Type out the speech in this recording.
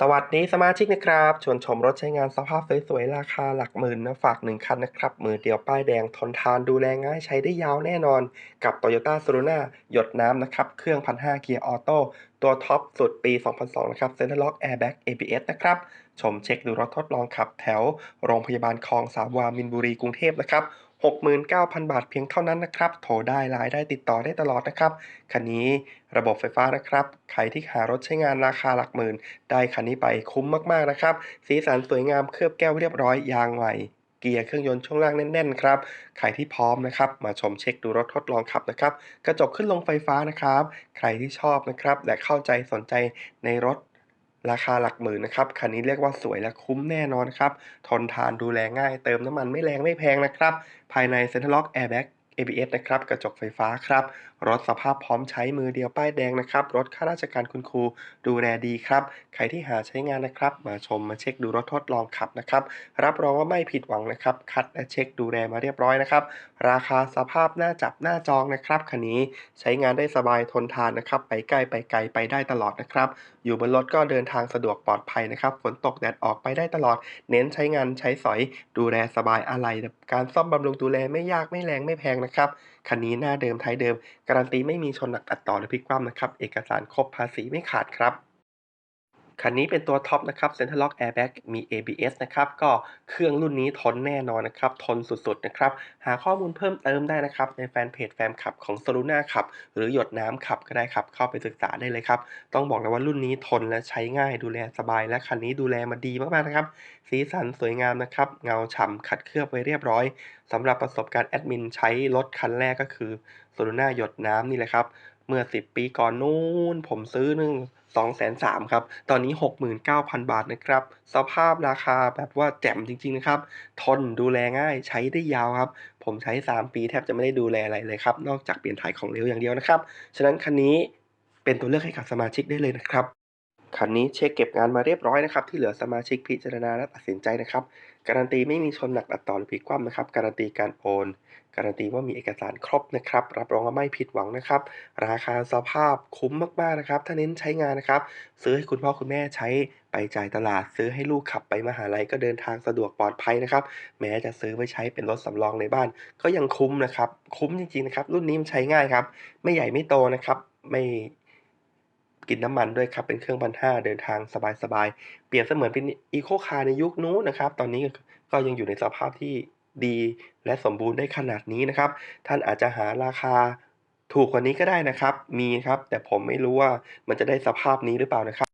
สวัสดีสมาชิกนะครับชวนชมรถใช้งานสภาพสวยๆ ราคาหลักหมื่นนะฝากหนึ่งคันนะครับ มือเดียวป้ายแดงทนทานดูแลง่ายใช้ได้ยาวแน่นอน กับ Toyota s u r u n a หยดน้ำนะครับ เครื่อง 1,500 เกียร์ออโต้ตัวท็อปสุดปี 2002 นะครับ Center Lock Airbag ABS นะครับ ชมเช็คดูรถทดลองขับแถวโรงพยาบาลคลองสามวามินบุรีกรุงเทพนะครับ 69,000 บาทเพียงเท่านั้นนะครับ โทรได้ไลน์ได้ติดต่อได้ตลอดนะครับ คันนี้ระบบไฟฟ้านะครับ ใครที่หารถใช้งานราคาหลักหมื่น ได้คันนี้ไปคุ้มมากๆนะครับ สีสันสวยงามเคลือบแก้วเรียบร้อยยางใหม่เกียร์เครื่องยนต์ช่วงล่างแน่นๆครับ ใครที่พร้อมนะครับ มาชมเช็คดูรถทดลองขับนะครับ กระจกขึ้นลงไฟฟ้านะครับ ใครที่ชอบนะครับ และเข้าใจสนใจในรถ ราคาหลักหมื่นนะครับ คันนี้เรียกว่าสวยและคุ้มแน่นอนครับ ทนทานดูแลง่าย เติมน้ำมันไม่แรงไม่แพงนะครับ ภายในเซ็นทรัลล็อกแอร์แบ็ก ABS นะครับ กระจกไฟฟ้าครับ รถสภาพพร้อมใช้มือเดียวป้ายแดงนะครับ รถข้าราชการคุณครูดูแลดีครับ ใครที่หาใช้งานนะครับ มาชมมาเช็คดูรถทดลองขับนะครับ รับรองว่าไม่ผิดหวังนะครับ คัดและเช็คดูแลมาเรียบร้อยนะครับ ราคาสภาพหน้าจับหน้าจองนะครับคันนี้ใช้งานได้สบายทนทานนะครับ ไปใกล้ไปไกลไปได้ตลอดนะครับ อยู่บนรถก็เดินทางสะดวกปลอดภัยนะครับ ฝนตกแดดออกไปได้ตลอด เน้นใช้งานใช้สอยดูแลสบายอะไร การซ่อมบำรุงดูแลไม่ยากไม่แรงไม่แพงนะครับคันนี้หน้าเดิมท้ายเดิม การันตีไม่มีชนหนักตัดต่อหรือพลิกคว่ำนะครับ เอกสารครบภาษีไม่ขาดครับ คันนี้เป็นตัวท็อปนะครับ Center Lock Airbag มี ABS นะครับ ก็เครื่องรุ่นนี้ทนแน่นอนนะครับ ทนสุดๆนะครับ หาข้อมูลเพิ่มเติมได้นะครับ ในแฟนเพจแฟนคลับของ s o l u n a ขับ หรือหยดน้ำขับก็ได้ครับ เข้าไปศึกษาได้เลยครับ ต้องบอกเลยว่ารุ่นนี้ทนและใช้ง่ายดูแลสบาย และคันนี้ดูแลมาดีมากๆนะครับ สีสันสวยงามนะครับ เงาฉ่ำขัดเคลือบไว้เรียบร้อยสำหรับประสบการณ์แอดมินใช้รถคันแรกก็คือ s o l u n a หยดน้ำนี่แหละครับเมื่อ 10 ปีก่อนนู้นผมซื้อนึง 203,000ครับตอนนี้ 69,000 บาทนะครับ สภาพราคาแบบว่าแจ่มจริง ๆ นะครับ ทนดูแลง่ายใช้ได้ยาวครับ ผมใช้ 3 ปีแทบจะไม่ได้ดูแลอะไรเลยครับ นอกจากเปลี่ยนถ่ายของเหลวอย่างเดียวนะครับ ฉะนั้นคันนี้เป็นตัวเลือกให้กับสมาชิกได้เลยนะครับคันนี้เช็คเก็บงานมาเรียบร้อยนะครับ ที่เหลือสมาชิกพิจารณาและตัดสินใจนะครับ การันตีไม่มีชนหนักตัดต่อหรือพลิกคว่ำนะครับ การันตีการโอน การันตีว่ามีเอกสารครบนะครับ รับรองว่าไม่ผิดหวังนะครับ ราคาสภาพคุ้มมากๆนะครับ ถ้าเน้นใช้งานนะครับ ซื้อให้คุณพ่อคุณแม่ใช้ไปจ่ายตลาด ซื้อให้ลูกขับไปมหาลัยก็เดินทางสะดวกปลอดภัยนะครับ แม้จะซื้อไว้ใช้เป็นรถสำรองในบ้าน ก็ยังคุ้มนะครับ คุ้มจริงๆนะครับ รุ่นนี้มันใช้ง่ายครับ ไม่ใหญ่ไม่โตนะครับ ไม่ กินน้ำมันด้วยครับ เป็นเครื่องพันห้าเดินทางสบายๆ เปรียบเสมือนเป็นอีโคคาร์ในยุคนู้นนะครับ ตอนนี้ก็ยังอยู่ในสภาพที่ดีและสมบูรณ์ได้ขนาดนี้นะครับ ท่านอาจจะหาราคาถูกกว่านี้ก็ได้นะครับ มีครับ แต่ผมไม่รู้ว่ามันจะได้สภาพนี้หรือเปล่านะครับ